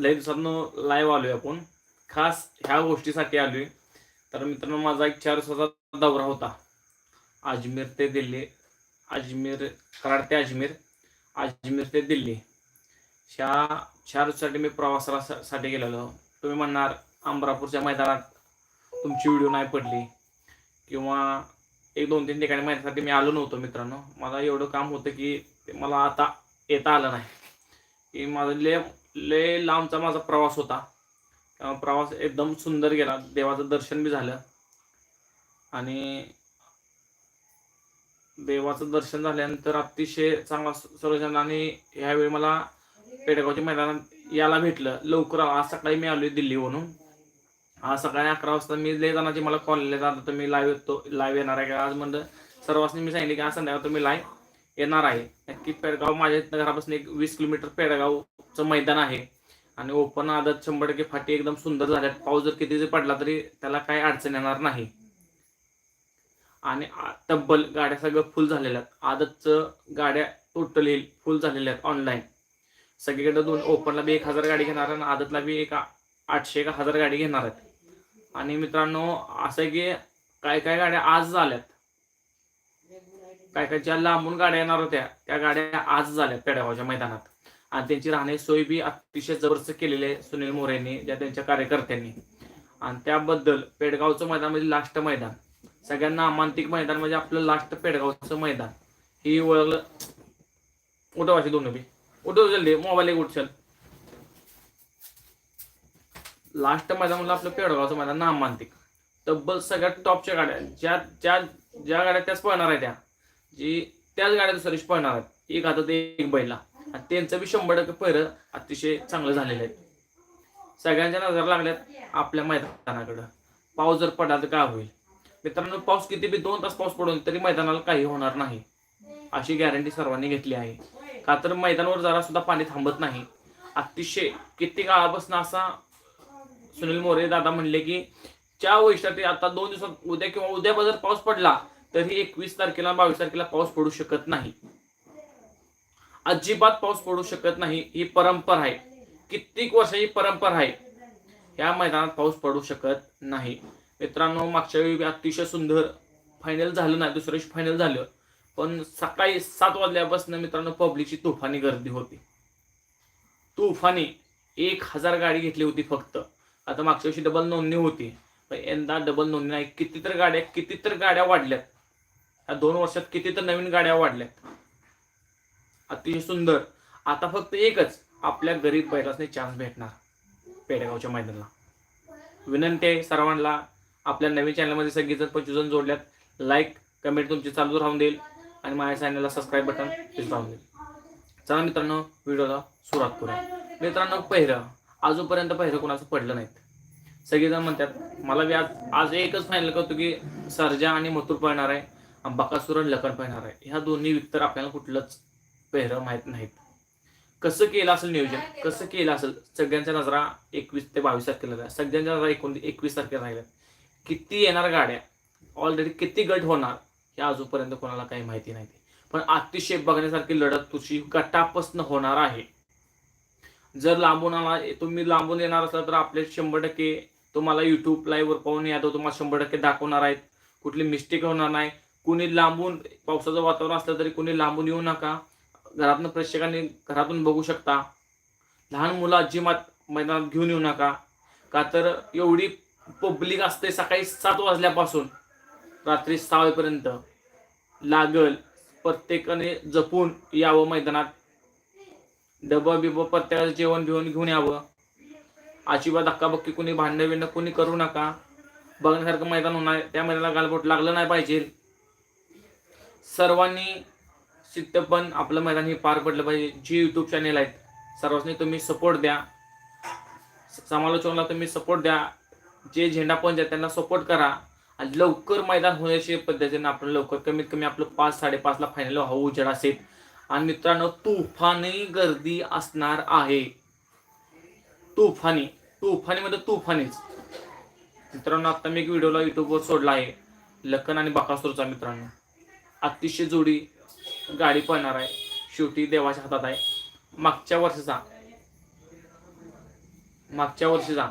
लय दिवसातनं लाईव्ह आलोय आपण. खास ह्या गोष्टीसाठी आलोय. तर मित्रांनो माझा एक चार दिवसाचा दौरा होता. अजमेर ते दिल्ली. अजमेर कराड ते अजमेर. अजमेर ते दिल्ली. ह्या चार दिवसासाठी मी प्रवासाला सा- साठी गेलेलो. तुम्ही म्हणणार अमरापूरच्या मैदानात तुमची व्हिडिओ नाही पडली. किंवा एक दोन तीन ठिकाणी माहितीसाठी मी आलो नव्हतो मित्रांनो. मला एवढं काम होतं की मला आता येता आलं नाही. की माझं लय लांबचा माझा प्रवास होता. प्रवास एकदम सुंदर गेला. देवाचं दर्शन बी झालं. आणि देवाचं दर्शन झाल्यानंतर अतिशय चांगला सर्वजण आणि ह्यावेळी मला पेडगावच्या मैदानात याला भेटलं. लवकर आज सकाळी मी आलोय दिल्लीवरून. आज सकाळी अकरा वाजता मी लय जणांची मला कॉल आले तर मी लाईव्ह येतो लाईव्ह येणार आहे का? आज म्हणलं सर्वांनी मी सांगितले की आज संध्याकाळ तुम्ही लाईव्ह येणार आहे. नक्की पेडगाव माझ्या घरापासून एक वीस किलोमीटर पेडगाव चं मैदान आहे. आणि ओपन आदत शंभर टक्के फाटी एकदम सुंदर झाल्यात. पाऊस जर किती जरी पडला तरी त्याला काही अडचण येणार नाही. आणि तब्बल गाड्या सगळं फुल झालेल्या आहेत. आदतचं गाड्या टोटली फुल झालेल्या आहेत ऑनलाईन सगळीकडे दोन ओपनला बी एक हजार गाडी घेणार आणि आदतला बी एक आठशे एक हजार गाडी घेणार आहेत. आणि मित्रांनो असं की काय काय गाड्या आज झाल्यात. काय काय ज्या लांबून गाड्या येणार होत्या त्या गाड्या आज झाल्या पेडगावच्या मैदानात. आणि त्यांची राहण्याची सोय बी अतिशय जबरदस्त केलेली आहे सुनील मोरेंनी ज्या त्यांच्या कार्यकर्त्यांनी. आणि त्याबद्दल पेडगावचं मैदान म्हणजे लास्ट मैदान. सगळ्यांना नामांतिक मैदान म्हणजे आपलं लास्ट पेडगावचं मैदान. ही ओळखलं उठव अशी दोन बी? उठव जल्दी मोबाईल एक उठचल लास्ट मैदान म्हणलं आपलं पेडगावचं मैदान नामांतिक तब्बल सगळ्यात टॉपच्या गाड्या ज्या ज्या ज्या गाड्या त्याच पळणार आहेत त्या. जी त्याच गाड्या दुसऱ्या पळणार आहेत. एक हातात एक बैला. आणि त्यांचं बी शंभर टक्के पैर अतिशय चांगलं झालेलं आहे. सगळ्यांच्या नजर लागल्यात आपल्या मैदानाकडं. पाऊस जर पडला तर काय होईल? मित्रांनो पाऊस किती बी दोन तास पाऊस पडून तरी मैदानाला काही होणार नाही. अशी गॅरंटी सर्वांनी घेतली आहे. का तर मैदानावर जरा सुद्धा पाणी थांबत नाही. अतिशय किती काळापासून असा सुनील मोरे दादा म्हणले की च्या वैशाटी आता दोन दिवसात उद्या किंवा उद्या जर पाऊस पडला तरी एकवीस तारखेला बावीस तारखेला पाऊस पडू शकत नाही. अजिबात पाऊस पडू शकत नाही. ही परंपरा आहे. कित्येक वर्षाची परंपरा आहे. या मैदानात पाऊस पडू शकत नाही. मित्रांनो मागच्या वेळी अतिशय सुंदर फायनल झालं नाही दुसऱ्या दिवशी फायनल झालं. पण सकाळी सात वाजल्यापासून मित्रांनो पब्लिकची तुफानी गर्दी होती. तुफानी. एक हजार गाडी घेतली होती फक्त. आता मागच्या वर्षी डबल नोंदणी होती. पण यंदा डबल नोंदणी नाही. किती तर गाड्या किती तर गाड्या वाढल्यात. या दोन वर्षात किती तर नवीन गाड्या वाढल्यात. अतिशय सुंदर. आता फक्त एकच आपल्या गरीब बैलासने चान्स भेटणार. पेडगावच्या मैदानाला. विनंती आहे सर्वांना आपल्या नवीन चॅनलमध्ये सगळीजण पंचवीस जण जोडल्यात लाईक कमेंट तुमची चालू राहून देईल आणि माझ्या चॅनलला सबस्क्राईब बटन राहून देईल. चला मित्रांनो व्हिडिओला सुरुवात करूया. मित्रांनो पहिरं. आजूपर्यंत पहिरं कोणाचं पडलं नाहीत. सगळेजण म्हणतात मला व्याज आज आज एकच फायनल करतो की सर्जा आणि मथुर पळणार आहे बकासुर आणि लखन पळणार आहे. ह्या दोन्ही विकतर आपल्याला कुठलंच पहिरं माहीत नाहीत. कसं केलं असेल नियोजन? कसं केलं असेल? सगळ्यांच्या नजरा एकवीस ते बावीस तारखेला राहिल्या. सगळ्यांच्या नजरा एकोण एकवीस तारखेला राहिल्या किती येणार गाड्या? ऑलरेडी किती गट होणार? हे अजूनपर्यंत कोणाला काही माहिती नाही. पण अतिशय बघण्यासारखी लढत तुझी गटापासून होणार आहे. जर लांबून आला तुम्ही लांबून येणार असला तर आपले शंभर टक्के तुम्हाला युट्यूब लाईव्हवर पाहून यादव तुम्हाला शंभर टक्के दाखवणार आहेत. कुठली मिस्टेक होणार नाही. कुणी लांबून पावसाचं वातावरण असलं तरी कुणी लांबून येऊ नका. घरातून प्रेक्षकांनी घरातून बघू शकता. लहान मुलं अजिबात मैदानात घेऊन येऊ नका. का तर एवढी पब्लिक असते सकाळी सात वाजल्यापासून रात्री सहा वाजेपर्यंत. लागल प्रत्येकाने जपून यावं मैदानात. डबं बिबं प्रत्येकाचं जेवण बिवण घेऊन यावं. अजिबात धक्काबक्की कुणी भांडणं बिंडणं कुणी करू नका. बघण्यासारखं मैदान होणार त्या मैदानाला गालबोट लागलं नाही पाहिजे. सर्वांनी शिट्टपण आपलं मैदान हे पार पडलं पाहिजे. जी यूट्यूब चॅनेल आहेत सर्वांनी तुम्ही सपोर्ट द्या. समालोचनाला तुम्ही सपोर्ट द्या. जे झेंडा पंच आहेत त्यांना सपोर्ट करा. आणि लवकर मैदान होण्याची पद्धतीने आपण लवकर कमीत कमी आपलं पाच साडेपाचला फायनल व्हावं उजेड असेल. आणि मित्रांनो तुफानी गर्दी असणार आहे. तुफानी तुफानीमध्ये म्हणजे तुफानीच. मित्रांनो आता मी एक व्हिडिओला युट्यूबवर सोडला आहे. लखन आणि बकासूरचा मित्रांनो. अतिशय जोडी गाडी पळणार आहे. शेवटी देवाच्या हातात आहे. मागच्या वर्षाचा. मागच्या वर्षीचा.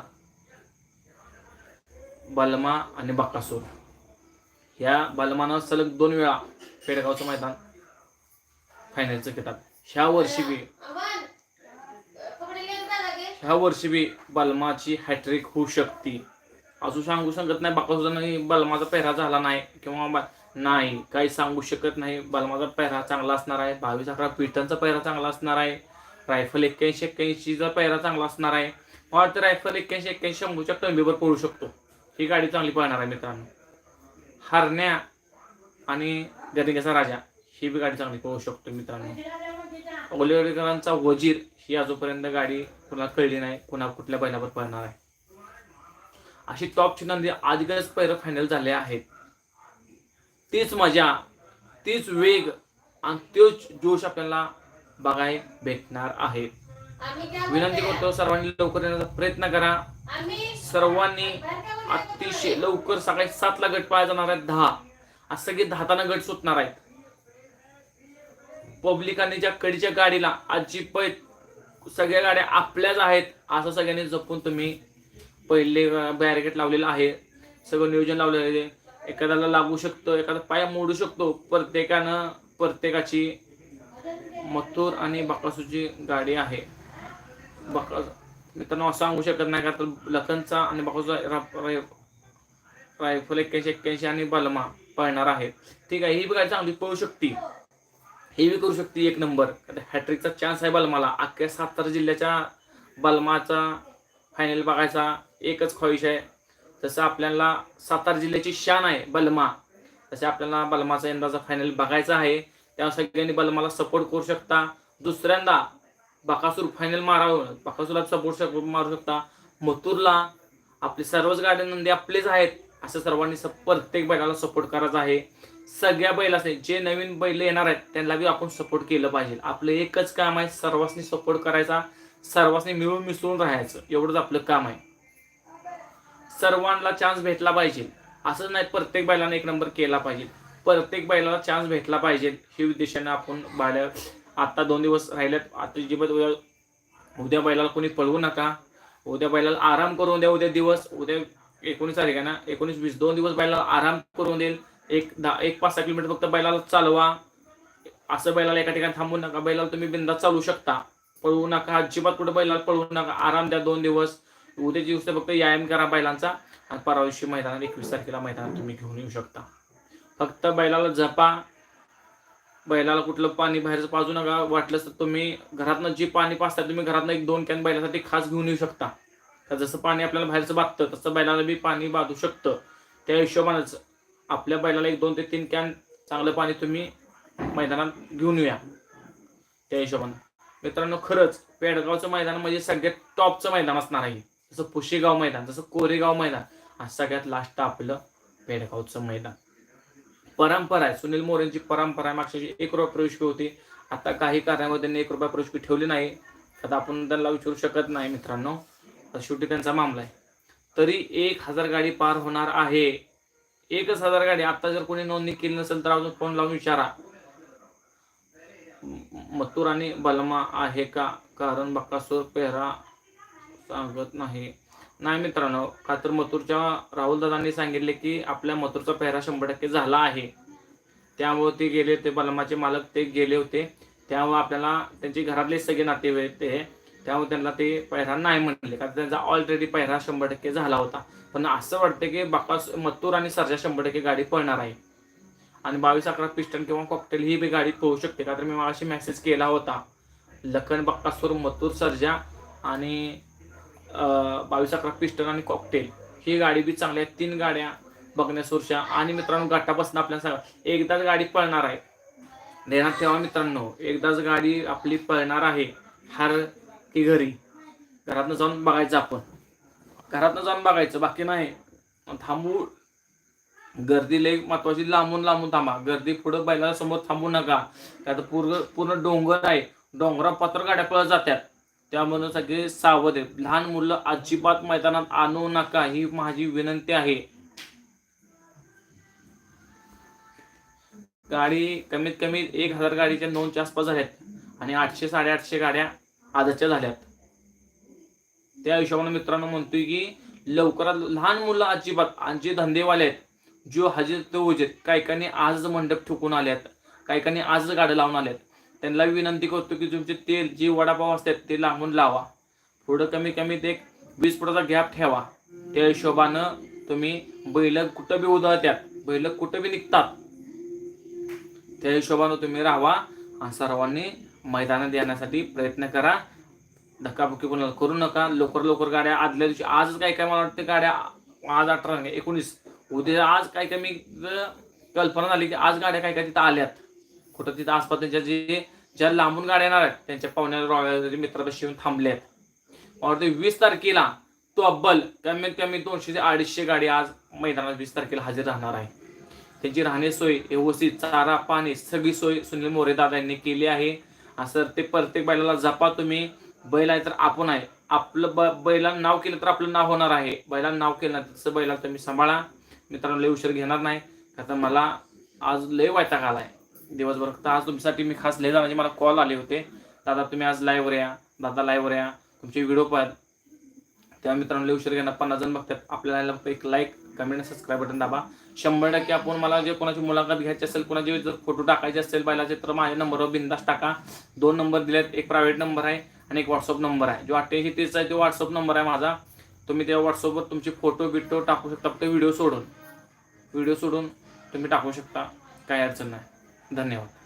बलमा आणि बकासूर. ह्या बलमानं सलग दोन वेळा पेडगावचं मैदान फायनलचं घेतात. ह्या वर्षी बी ह्या वर्षी बी बलमाची हॅट्रिक होऊ शकते. असू सांगू शकत नाही बाकासुद्धा बलमाचा पेहरा झाला नाही किंवा नाही काही सांगू शकत नाही. बलमाचा पेहरा चांगला असणार आहे. बावीस अकरा पीठांचा पेहरा चांगला असणार आहे. रायफल एक्क्याऐंशी एक्क्याऐंशीचा पेहरा चांगला असणार आहे. मला वाटतं रायफल एक्क्याऐंशी एक्क्याऐंशी शंभूच्या टंबीवर पळू शकतो. ही गाडी चांगली पळणार आहे मित्रांनो. हरण्या आणि गरिंग्याचा राजा ही बी गाडी चांगली पळू शकतो मित्रांनो. ओलेकरांचा वजीर ही अजूनपर्यंत गाडी कुणाला कळली नाही. कुणा कुठल्या बैलावर पळणार आहे. अशी टॉपची नंदी आजगच पैर फायनल झाले आहेत. तीच मजा तीच वेग आणि तोच जोश आपल्याला बघाय भेटणार आहे. विनंती करतो सर्वांनी लवकर येण्याचा प्रयत्न करा. सर्वांनी अतिशय लवकर सकाळी सातला गट पाळा जाणार आहेत दहा. आज सगळे दहाताना गट सुटणार आहेत. पब्लिकांनी ज्या कडीच्या गाडीला अजिबात सगळ्या गाड्या आपल्याच आहेत असं सगळ्यांनी जपून तुम्ही पहिले बॅरिकेड लावलेलं आहे. सगळं नियोजन लावलेलं आहे. एखाद्याला लागू शकतो एखादा पाय मोडू शकतो प्रत्येकानं प्रत्येकाची मथुर आणि बकासूची गाडी आहे. बका मित्रांनो असं सांगू शकत नाही का? तर लखनचा आणि बकासूचा रायफल एक्क्याऐंशी एक्क्याऐंशी आणि बलमा पळणार आहे. ठीक आहे ही बी चांगली पळू शकते. हे बी करू शकते एक नंबर. हॅट्रिकचा चान्स आहे बलमाला. अख्ख्या सातारा जिल्ह्याच्या बलमाचा फायनल बघायचा एकच ख्वाहिश आहे. तसं आपल्याला सातारा जिल्ह्याची शान आहे बलमा. तसे आपल्याला बलमाचा यंदाचा फायनल बघायचा आहे. त्या सगळ्यांनी बलमाला सपोर्ट करू शकता. दुसऱ्यांदा बकासूर फायनल मारावं बकासूरला सपोर्ट मारू शकता. मथुरला आपली सर्वच गाड्या नंदी आपलेच आहेत असं सर्वांनी स- प्रत्येक बैलाला सपोर्ट करायचा आहे. सगळ्या बैलाचे जे नवीन बैल येणार आहेत त्यांना बी आपण सपोर्ट केलं पाहिजे. आपलं एकच काम आहे सर्वांनी सपोर्ट करायचा. सर्वांनी मिळून मिसळून राहायचं. एवढंच आपलं काम आहे. सर्वांना चान्स भेटला पाहिजे. असंच नाही प्रत्येक बैलाने एक नंबर केला पाहिजे. प्रत्येक बैलाला चान्स भेटला पाहिजे. ही उद्देशाने आपण बाल्या आता दोन दिवस राहिल्यात आता जिबत उद्या उद्या बैलाला कोणी पळवू नका. उद्या बैलाला आराम करून द्या उद्या दिवस. उद्या एकोणीस तारीख आहे ना? एकोणीस वीस दोन दिवस बैलाला आराम करून देईल. एक दहा एक पाच सहा किलोमीटर फक्त बैलाला चालवा. असं बैलाला एका ठिकाणी थांबू नका. बैलाला तुम्ही बिंदात चालू शकता. पळवू नका. अजिबात कुठं बैलाला पळवू नका. आराम द्या दोन दिवस. उद्या दिवस फक्त व्यायाम करा बैलांचा. आणि परवा दिवशी मैदानात एकवीस तारखेला मैदानात तुम्ही घेऊन येऊ शकता. फक्त बैलाला जपा. बैलाला कुठलं पाणी बाहेरचं पाजू नका. वाटलंच तर तुम्ही घरातनं जे पाणी पाजता तुम्ही घरातनं एक दोन कॅन बैलासाठी खास घेऊन येऊ शकता. तर जसं पाणी आपल्याला बाहेरचं बागतं तसं बैलाला बी पाणी बाधू शकतं. त्या हिशोबानंच आपल्या बैलाला एक दोन ते तीन कॅन चांगलं पाणी तुम्ही मैदानात घेऊन येऊया. त्या हिशोबानं. मित्रांनो खरंच पेडगावचं मैदान म्हणजे सगळ्यात टॉपचं मैदान असणार आहे. जसं पुशेगाव मैदान जसं कोरेगाव मैदान आणि सगळ्यात लास्ट आपलं पेडगावचं मैदान. परंपरा आहे. सुनील मोरेंची परंपरा आहे. मागच्या एक रुपया प्रवेशकी होती. आता काही कारणामध्ये त्यांनी एक रुपया प्रवेशपी ठेवली नाही. आता आपण त्यांना विचारू शकत नाही मित्रांनो. शेवटी त्यांचा मामला आहे. तरी एक हजार गाडी पार होणार आहे. एकच हजार गाडी आता जर कोणी नोंदणी केली नसेल तर अजून फोन लावून विचारा. मथुर आणि बलमा आहे का? कारण बक्कासूर पेहरा सांगत नाही. नाही मित्रांनो का तर मथुरच्या राहुल दादांनी सांगितले की आपल्या मथुरचा पेहरा शंभर टक्के झाला आहे. त्यामुळे ते गेले होते बलमाचे मालक ते गेले होते. त्यामुळे आपल्याला त्यांचे घरातले सगळे नातेवाईक ते त्यामुळे त्यांना ते पेहरा नाही म्हणले. कारण त्यांचा ऑलरेडी पेहरा शंभर टक्के झाला होता. पण असं वाटतं की बाकास मथुर आणि सरजा शंभर टक्के गाडी पळणार आहे. आणि बावीस अकरा पिस्टन किंवा कॉकटेल ही बी गाडी पळू शकते. का तर मी मागाशी मेसेज केला होता. लखन बक्कासूर मथुर सरजा आणि बावीस अकरा पिस्टन आणि कॉकटेल ही गाडी बी चांगली आहे. तीन गाड्या बघण्यासोरच्या आणि मित्रांनो गाठापासून आपल्याला सांगा एकदाच गाडी पळणार आहे. ध्यानात ठेवा मित्रांनो. एकदाच गाडी आपली पळणार आहे. हार की घरी. घरातनं जाऊन बघायचं आपण. घरातनं जाऊन बघायचं. बाकी नाही. थांबू. गर्दी लई महत्वाची. लांबून लांबून थांबा. गर्दी पुढं बैला समोर थांबू नका. त्यात पूर्ण पूर्ण डोंगर आहे. डोंगरा पत्र गाड्या पळत जातात त्यामुळे सगळे सावध आहेत. लहान मुलं अजिबात मैदानात आणू नका ही माझी विनंती आहे. गाडी कमीत कमी एक हजार गाडीच्या नोंदच्या आसपास झाल्यात आणि आठशे साडेआठशे गाड्या आजच्या झाल्यात. त्या हिशोबाने मित्रांनो म्हणतोय की लवकरात लहान मुलं अजिबात आणि जे धंदेवाले आहेत जो हजेर तो उजेत काही काही आज मंडप ठोकून आल्यात काही काही आज गाड्या लावून आल्यात. त्यांना विनंती करतो की तुमचे तेल जे वडापाव असतात ते लांबून लावा. पुढं कमी कमी ते एक वीस फुटाचा गॅप ठेवा. त्या हिशोबानं तुम्ही बैल कुठं बी उधळत्यात बैल कुठं बी निघतात त्या हिशोबानं तुम्ही राहा आणि सर्वांनी मैदानात येण्यासाठी प्रयत्न करा. धक्काबुक्की कोणाला करू नका. लवकर लवकर गाड्या आदल्या दिवशी आजच काय काय मला वाटतं गाड्या आज अठरा एकोणीस. उद्या आज काय काय मी कल्पना झाली की आज गाड्या काय काय तिथं आल्यात. कुठं तिथं आसपास त्यांच्या जे ज्या लांबून गाड्या येणार आहेत त्यांच्या पाहुण्या मित्रापाशी येऊन थांबले आहेत मला वीस तारखेला तो अब्बल कमीत कमी दोनशे ते अडीचशे गाडी आज मैदानात वीस तारखेला हजर राहणार आहे. त्यांची राहणे सोय व्यवस्थित चारा पाणी सगळी सोय सुनील मोरे दादा यांनी केली आहे. असं ते प्रत्येक बैलाला जपा तुम्ही. बैल आहे तर आपण आहे. आपलं ब बैला नाव केलं तर आपलं नाव होणार आहे. बैलाला नाव केलं ना तसं बैलाला तुम्ही सांभाळा. मित्रांनो लय उशीर घेणार नाही. का तर मला आज लय आला आहे दिवसभर. तर आज तुमच्यासाठी मी खास लिहिला म्हणजे मला कॉल आले होते. दादा तुम्ही आज लाईव्हवर या. दादा लाईव्हवर या. तुमचे व्हिडिओ पाहत त्या मित्रांनो लिहू उशीर घेणार. पन्नास जण बघतात. आपल्याला फक्त एक लाईक कमेंट सबस्क्राईब बटन दाबा. शंभर टक्के आपण मला जे कोणाची मुलाखत घ्यायची असेल कोणाचे जर फोटो टाकायचे असेल बायलाचे तर माझ्या नंबरवर बिंदास टाका. दोन नंबर दिलेत. एक प्रायव्हेट नंबर आहे आणि एक व्हॉट्सअप नंबर आहे. जो अठ्ठ्याऐंशी तीस आहे तो व्हॉट्सअप नंबर आहे माझा. तुम्ही त्या व्हॉट्सअपवर तुमचे फोटो बिटो टाकू शकता. फक्त व्हिडिओ सोडून. व्हिडिओ सोडून तुम्ही टाकू शकता. काही अडचण नाही. धन्यवाद.